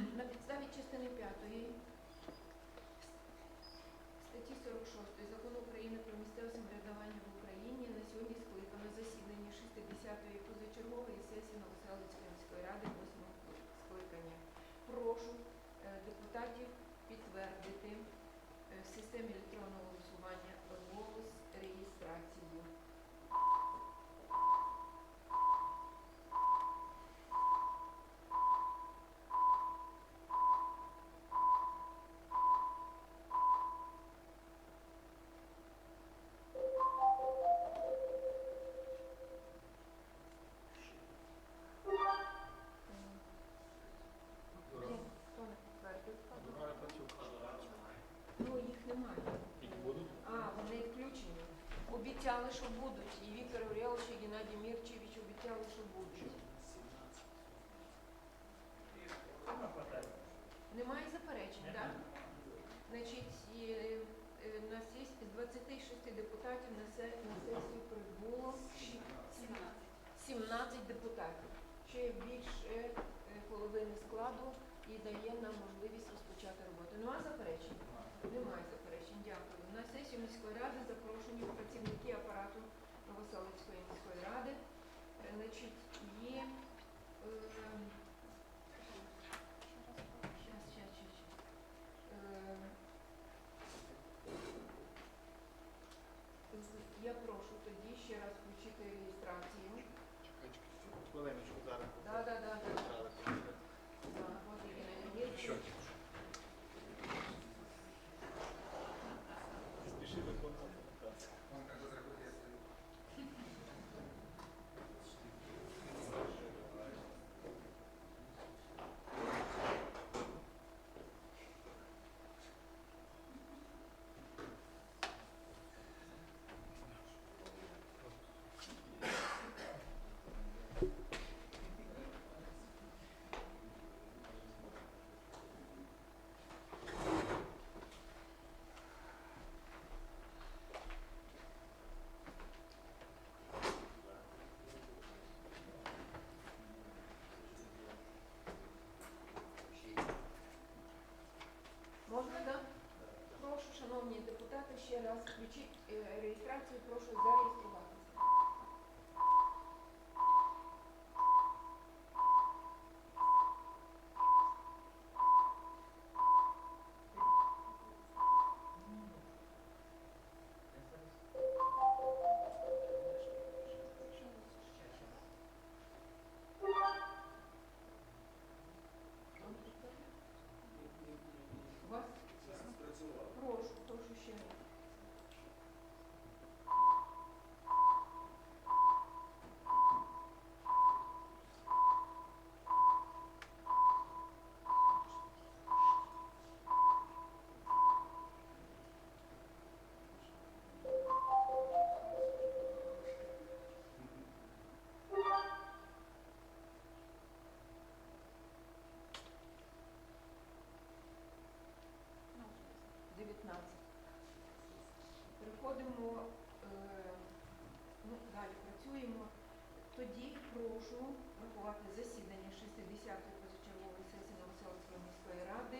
На підставі частини п'ятої 26 депутатів на сесію прибуло 17 депутатів. що є більше е, половини складу і дає нам можливість розпочати роботу. Нема заперечень? Немає заперечень, дякую. На сесію міської ради запрошені працівники апарату Новоселицької міської ради. Е, Значить, podemos шановні депутати, ще раз включіть е, реєстрацію, прошу зареєструватися. Працюємо. Тоді прошу врахувати засідання 60-ї позачергової сесії Новоселицької міської ради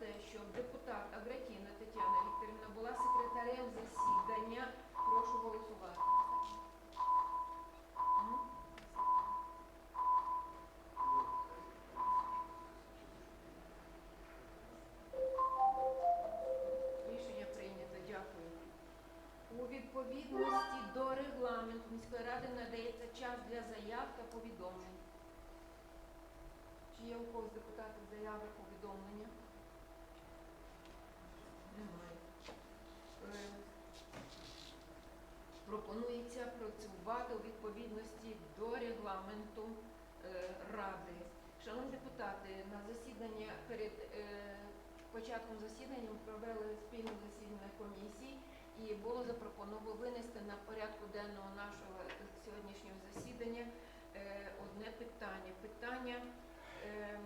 те, щоб депутат Агратіна Тетяна Вікторівна була секретарем засідання, прошу голосувати. Було запропоновано винести на порядку денного нашого сьогоднішнього засідання е, одне питання. Питання Е,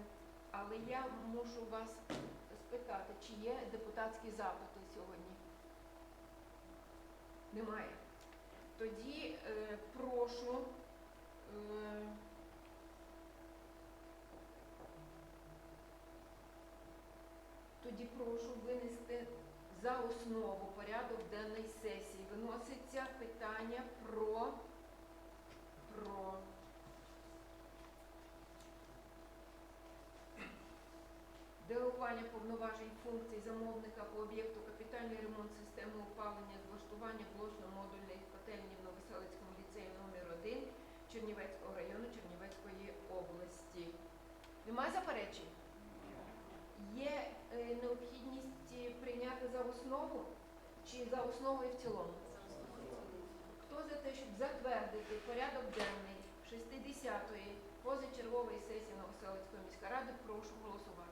Але я мушу вас спитати, чи є депутатські запити сьогодні? Немає. Тоді е, прошу тоді прошу винести за основу порядок денної сесії. Виноситься питання про, про делегування повноважень функцій замовника по об'єкту капітальний ремонт системи опалення з влаштування блочно-модульної котельні в Новоселицькому ліцеї номер 1 Чернівецького району Чернівецької області. Немає заперечень? Є необхідність е, прийняти за основу чи за основу і в цілому? Хто за те, щоб затвердити порядок денний 60-ї позачергової сесії Новоселицької міської ради, прошу голосувати.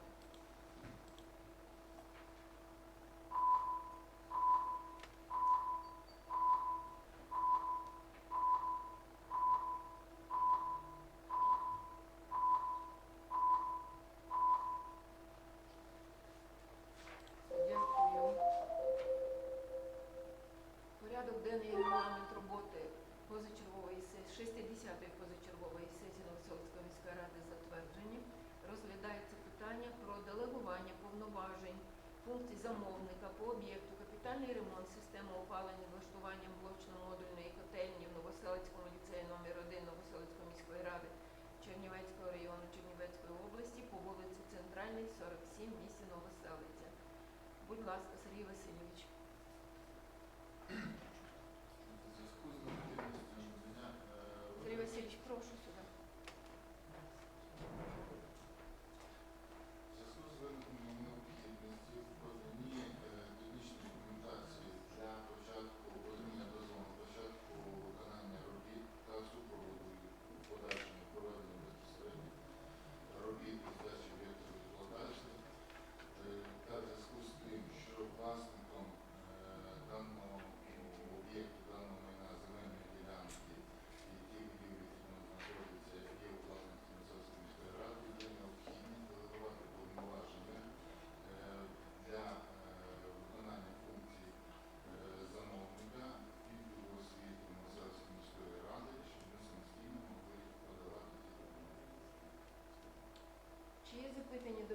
Замовника по об'єкту капітальний ремонт системи опалення влаштуванням блочно-модульної котельні в Новоселицькому ліцеї номер 1 Новоселицької міської ради Чернівецького району Чернівецької області по вулиці Центральній, 47, місті Новоселиця. Будь ласка, Сергій Васильович.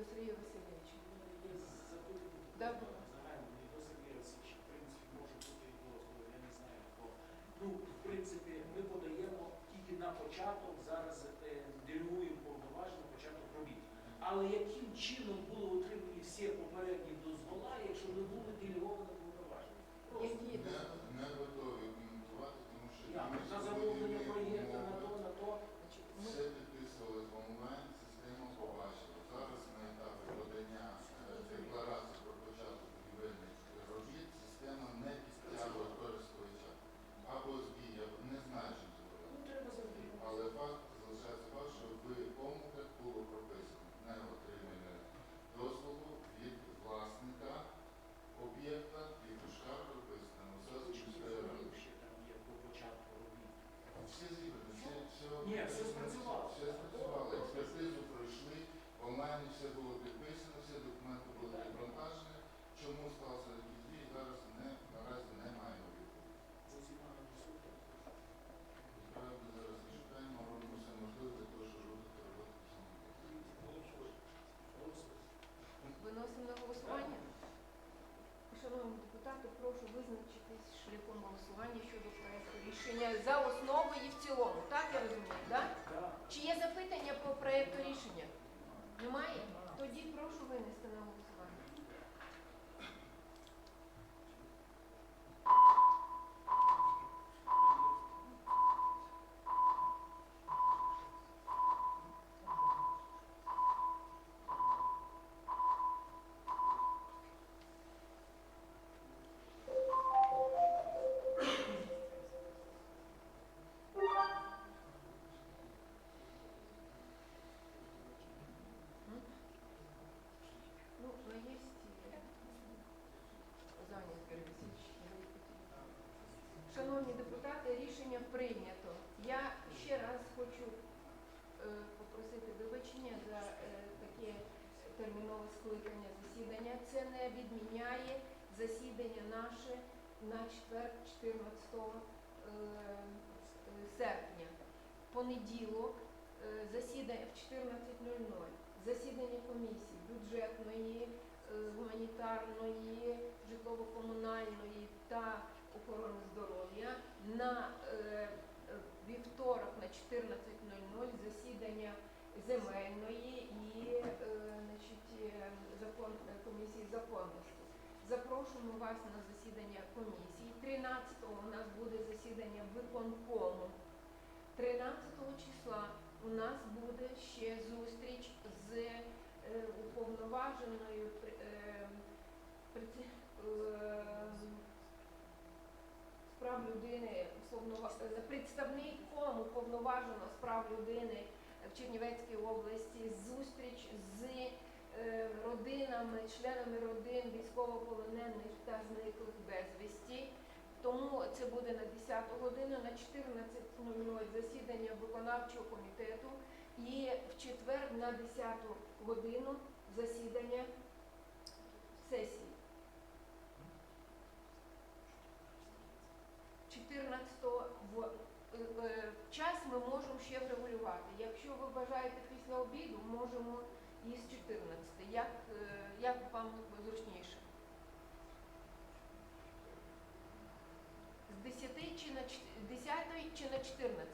до Сергія Васильовича. Добре. Ну, в принципі, ми подаємо тільки на початок, зараз е, делюємо повноважно початок робіт. Але яким чином... рішення за основу і в цілому. Так я розумію, так? Чи є запитання по проекту рішення? Немає? Тоді прошу винести на скликання засідання. Це не відміняє засідання наше на четвер 14 е, серпня. Понеділок е, засідання в 14.00 засідання комісій бюджетної, е, гуманітарної, житлово-комунальної та охорони здоров'я на вівторок на 14.00 засідання земельної і закон, е, комісії законності. Запрошуємо вас на засідання комісії. 13-го у нас буде засідання виконкому. 13 числа у нас буде ще зустріч з е, уповноваженою пр- е, приці- е, з прав людини, е, представником уповноваженого з прав людини в Чернівецькій області зустріч з е, родинами, членами родин військовополонених та зниклих безвісті. Тому це буде на 10 годину, на 14.00 засідання виконавчого комітету і в четвер на 10 годину засідання сесії. 14 в е, е, час ми можемо ще врегулювати. Якщо ви бажаєте після обіду, можемо і з 14. Як, е, як вам зручніше? З 10 чи на 10 чи на 14?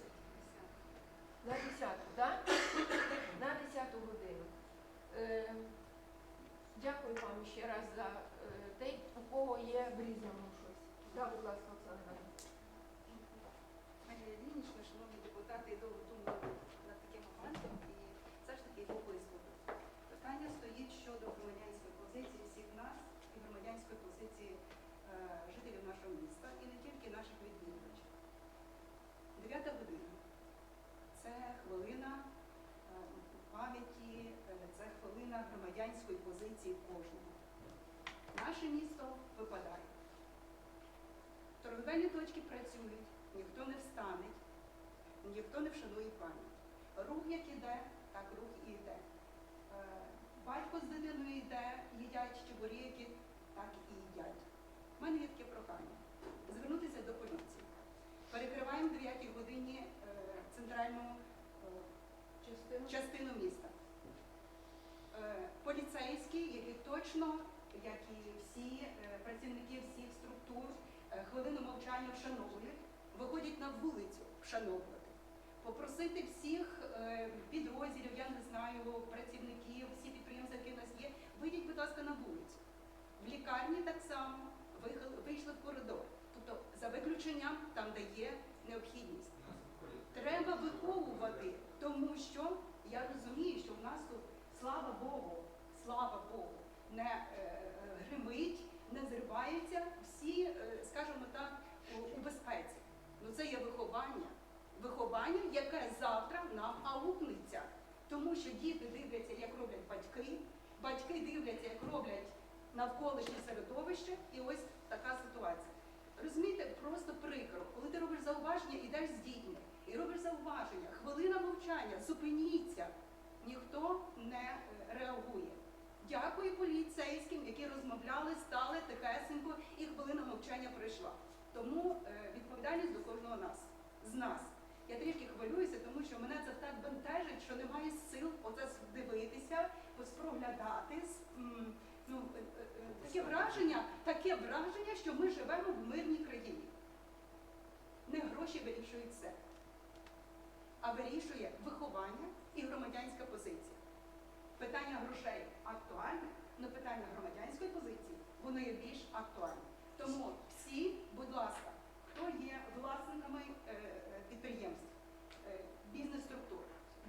На 10, так? На 10 годину. Е, дякую вам ще раз за е, те, у кого є в різному щось. Так, будь ласка, Оксана. Іванівна. Марія Іллінічна, шановні депутати, довго думали над таким моментом і все ж таки його висловили. Питання стоїть щодо громадянської позиції всіх нас і громадянської позиції е, жителів нашого міста і не тільки наших відвідувачів. Дев'ята година це хвилина е, пам'яті, е, це хвилина громадянської позиції кожного. Наше місто випадає. Торговельні точки працюють, ніхто не встане, ніхто не вшанує пам'ять. Рух як іде, так рух і йде. Батько з дитиною йде, їдять чебуріки, так і їдять. У мене є таке прохання звернутися до поліції. Перекриваємо 9 годині е, центральну е, Частину? частину міста. Е, Поліцейські, які точно, як і всі працівники всіх структур, хвилину мовчання вшановують. виходять на вулицю вшановувати, попросити всіх підрозділів, я не знаю, працівників, всі підприємства, які в нас є, вийдіть, будь ласка, на вулицю. В лікарні так само вийшли в коридор. Тобто за виключенням там, де є необхідність. Треба виховувати, тому що я розумію, що в нас тут, слава Богу, слава Богу, не е, е, гримить, не зривається, всі, е, скажімо так, у, у безпеці. Ну це є виховання. Виховання, яке завтра нам аукнеться. Тому що діти дивляться, як роблять батьки, батьки дивляться, як роблять навколишнє середовище, і ось така ситуація. Розумієте, просто прикро, коли ти робиш зауваження, ідеш з дітьми і робиш зауваження, хвилина мовчання, зупиніться, ніхто не е, реагує. Дякую поліцейським, які розмовляли, стали тихесенько, і хвилина мовчання пройшла. Тому е, відповідальність до кожного нас, з нас. Я трішки хвилююся, тому що мене це так бентежить, що немає сил оце дивитися, споглядати. Ну, е, е, е, таке враження, таке враження, що ми живемо в мирній країні. Не гроші вирішують все, а вирішує виховання і громадянська позиція. Питання грошей актуальне, але питання громадянської позиції воно є більш актуальне. Тому всі, будь ласка, хто є власниками е, е, підприємств, е, бізнес-структур,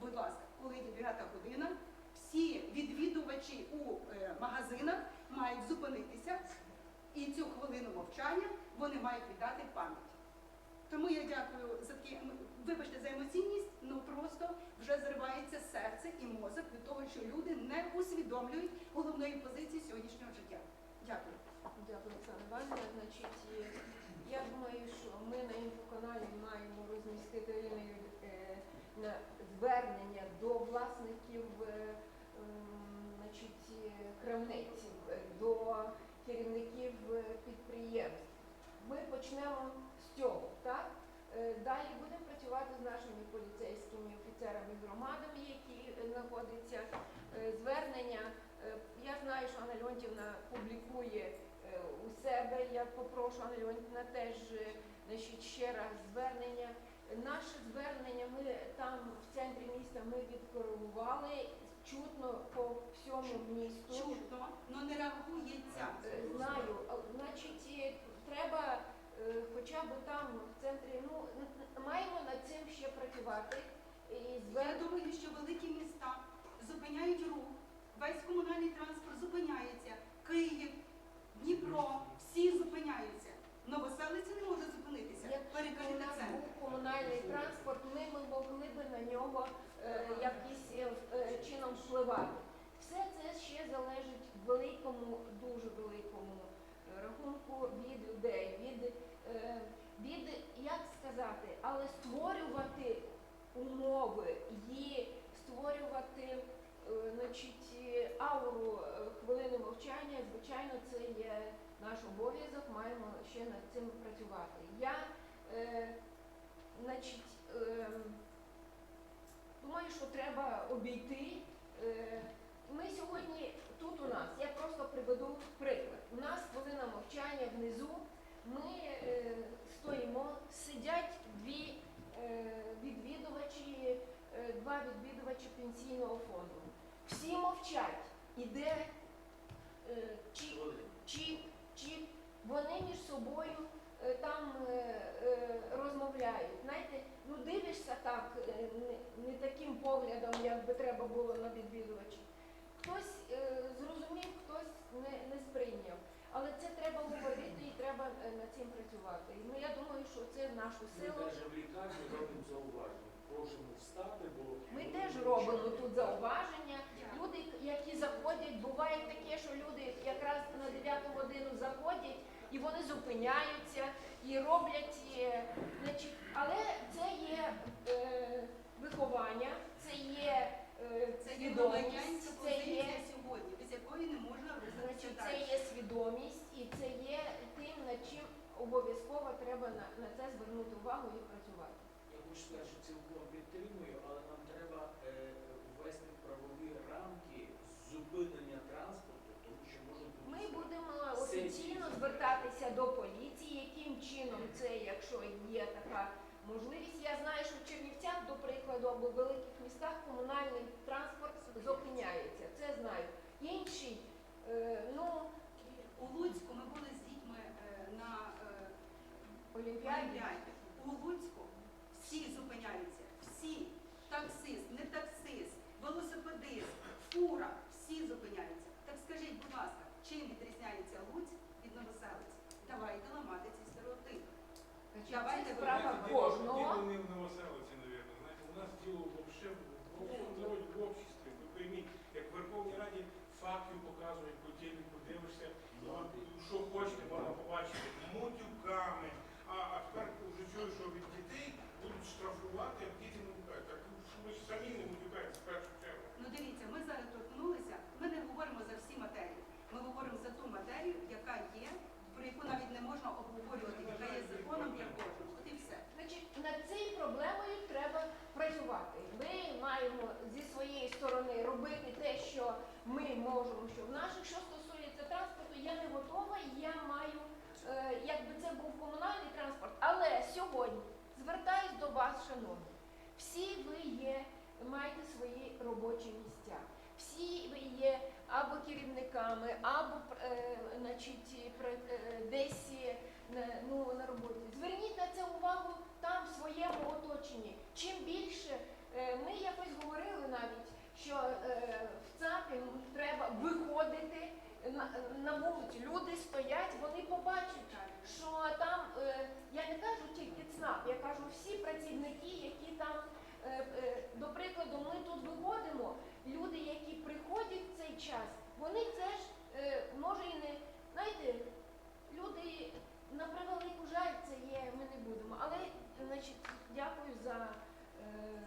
будь ласка, коли є 9 година, всі відвідувачі у е, магазинах мають зупинитися і цю хвилину мовчання вони мають віддати пам'ять. Тому я дякую за такі, ем, вибачте за емоційність, але просто вже зривається серце і мозок від того, що люди не усвідомлюють головної позиції сьогоднішнього життя. Дякую. Дякую, Оксана Іванівна. Значить, е, я думаю, що ми на інфоканалі маємо розмістити е, на звернення до власників е, значить, крамниць, до керівників е, підприємств. Ми почнемо з цього, так? Е, Далі будемо працювати з нашими поліцейськими офіцерами громадами, які е, знаходяться. Звернення. Я знаю, що Анна Леонтівна публікує у себе. Я попрошу Анна Леонтівна теж значить, ще раз звернення. Наше звернення ми там в центрі міста ми відкоригували чутно по всьому місту. Чутно, але не реагується. Е, Знаю, значить, треба е, хоча б там в центрі, ну маємо над цим ще працювати. І Я думаю, що великі міста зупиняють рух, весь комунальний транспорт зупиняється, Київ, Дніпро, всі зупиняються. Новоселиці не може зупинитися. Якщо у нас був комунальний транспорт, ми б могли б на нього е, якось е, е, чином впливати. Все це ще залежить в великому, дуже великому рахунку від людей, від, від як сказати, але створювати умови і створювати значить, ауру хвилини мовчання, звичайно, це є наш обов'язок, маємо ще над цим працювати. Я, значить, думаю, що треба обійти. Е, ми сьогодні тут у нас, я просто приведу приклад. У нас хвилина мовчання внизу. Ми е, стоїмо, сидять дві е, відвідувачі, е, два відвідувачі пенсійного фонду. Всі мовчать. Іде е, чи чи, чи вони між собою е, там е, розмовляють. Знаєте, ну дивишся так, е, не, не таким поглядом, як би треба було на відвідувачів. Хтось е, зрозумів, хтось не, не сприйняв. Але це треба говорити і треба е, над цим працювати. І ну, я думаю, що це в нашу Ми силу. навіть в лікарні робимо зауваження. Просимо встати, бо Ми теж робимо тут зауваження. Люди, які заходять, буває таке, що люди якраз на 9 годину заходять і вони зупиняються і роблять, е, значить, але це є е, виховання, це є е, Це є свідомість, громадянська це є, позиція сьогодні, без якої не можна рухатися значить, це далі. є свідомість і це є тим, над чим обов'язково треба на, на це звернути увагу і працювати. Я сказати, що цілком підтримую, але нам треба е, ввести правові рамки зупинення транспорту, тому що можуть бути Ми будемо офіційно звертатися до поліції, яким чином це, якщо є така можливість. Я знаю, що в Чернівцях, до прикладу, або в великих містах комунальний транспорт зупиняється. Це знаю. Інший, е, ну, У Луцьку ми були з дітьми е, на е, Олімпіаді. Олімпіаді. У Луцьку всі зупиняються. Всі. Таксист, не таксист, велосипедист, фура, всі зупиняються. Так скажіть, будь ласка, чим відрізняється Луцьк від Новоселиць? Давайте ламати ці Давайте справа Знаете, кожного. Дело не в новоселиці, наверное. Знаете, у нас діло вообще в во всьому народі, в обществі. Ви пойміть, як в Верховній Раді фактів показують по телеку, дивишся, що хочете, можна побачити мутюками. А, а тепер вже чую, що від дітей будуть штрафувати, як діти не мутюкають. Так що ви ж самі не мутюкаєте в першу чергу. Ну дивіться, ми зараз торкнулися. Ми не говоримо за всі матерії. Ми говоримо за ту матерію, яка є, про яку навіть не можна обговорювати, яка є законом для кожного. От і все. Значить, над цією проблемою треба працювати. Ми маємо зі своєї сторони робити те, що ми можемо, що в наших, що стосується транспорту, я не готова, я маю, е, якби це був комунальний транспорт. Але сьогодні звертаюсь до вас, шановні, всі ви є, маєте свої робочі місця. Всі ви є або керівниками, або е, значить, е, десь ну, на роботі. Зверніть на це увагу там, в своєму оточенні. Чим більше е, ми якось говорили навіть, що е, в ЦАПі треба виходити на, вулицю. Люди стоять, вони побачать, що там, е, я не кажу тільки ЦНАП, я кажу всі працівники, які там, е, е, до прикладу, ми тут виходимо, люди, які приходять в цей час, вони теж, е, може і не, знаєте, люди на превелику жаль це є, ми не будемо. Але, значить, дякую за е,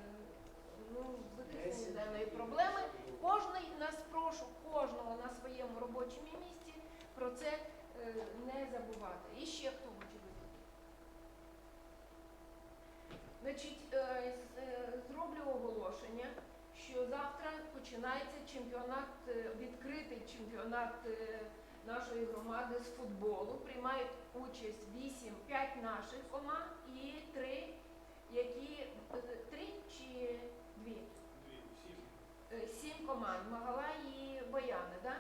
ну, вирішення даної проблеми. Кожний нас прошу, кожного на своєму робочому місці про це е, не забувати. І ще хто хоче виступити? Значить, е, е, зроблю оголошення, що завтра починається чемпіонат, е, відкритий чемпіонат е, нашої громади з футболу. Приймають участь 8, 5 наших команд і 3, які е, три чи дві? Дві, всі. Е, Сім команд, Магала і Бояни, да?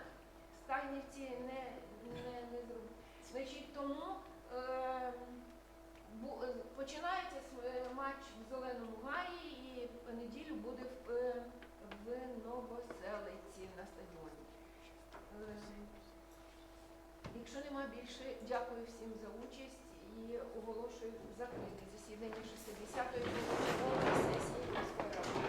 Стальнівці не, не, не зробили. Значить, тому е, бу- е, починається е, матч в Зеленому Гаї і неділю буде в, е, в Новоселиці на стадіоні. Якщо нема більше, дякую всім за участь і оголошую закрите засідання 60-ї сесії міської ради.